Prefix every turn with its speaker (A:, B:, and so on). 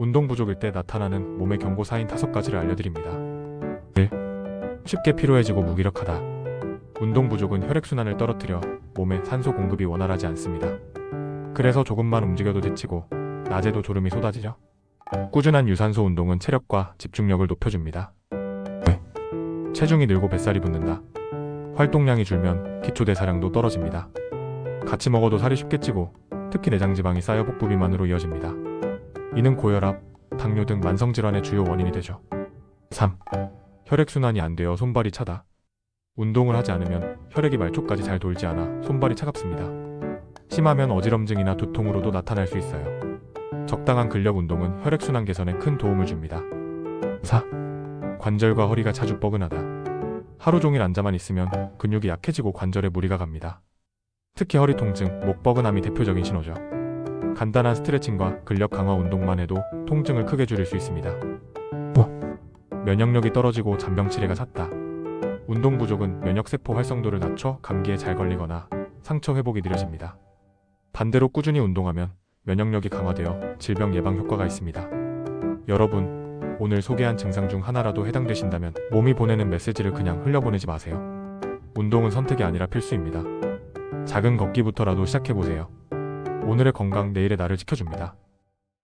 A: 운동 부족일 때 나타나는 몸의 경고 사인 다섯 가지를 알려드립니다. 1. 쉽게 피로해지고 무기력하다. 운동 부족은 혈액순환을 떨어뜨려 몸에 산소 공급이 원활하지 않습니다. 그래서 조금만 움직여도 지치고 낮에도 졸음이 쏟아지죠. 꾸준한 유산소 운동은 체력과 집중력을 높여줍니다. 2. 체중이 늘고 뱃살이 붙는다. 활동량이 줄면 기초 대사량도 떨어집니다. 같이 먹어도 살이 쉽게 찌고 특히 내장 지방이 쌓여 복부 비만으로 이어집니다. 이는 고혈압, 당뇨 등 만성 질환의 주요 원인이 되죠. 3. 혈액 순환이 안 되어 손발이 차다. 운동을 하지 않으면 혈액이 말초까지 잘 돌지 않아 손발이 차갑습니다. 심하면 어지럼증이나 두통으로도 나타날 수 있어요. 적당한 근력 운동은 혈액 순환 개선에 큰 도움을 줍니다. 4. 관절과 허리가 자주 뻐근하다. 하루 종일 앉아만 있으면 근육이 약해지고 관절에 무리가 갑니다. 특히 허리 통증, 목 뻐근함이 대표적인 신호죠. 간단한 스트레칭과 근력 강화 운동만 해도 통증을 크게 줄일 수 있습니다. 5. 면역력이 떨어지고 잔병 치레가 잦다. 운동 부족은 면역세포 활성도를 낮춰 감기에 잘 걸리거나 상처 회복이 느려집니다. 반대로 꾸준히 운동하면 면역력이 강화되어 질병 예방 효과가 있습니다. 여러분, 오늘 소개한 증상 중 하나라도 해당되신다면 몸이 보내는 메시지를 그냥 흘려보내지 마세요. 운동은 선택이 아니라 필수입니다. 작은 걷기부터라도 시작해보세요. 오늘의 건강 내일의 나를 지켜줍니다.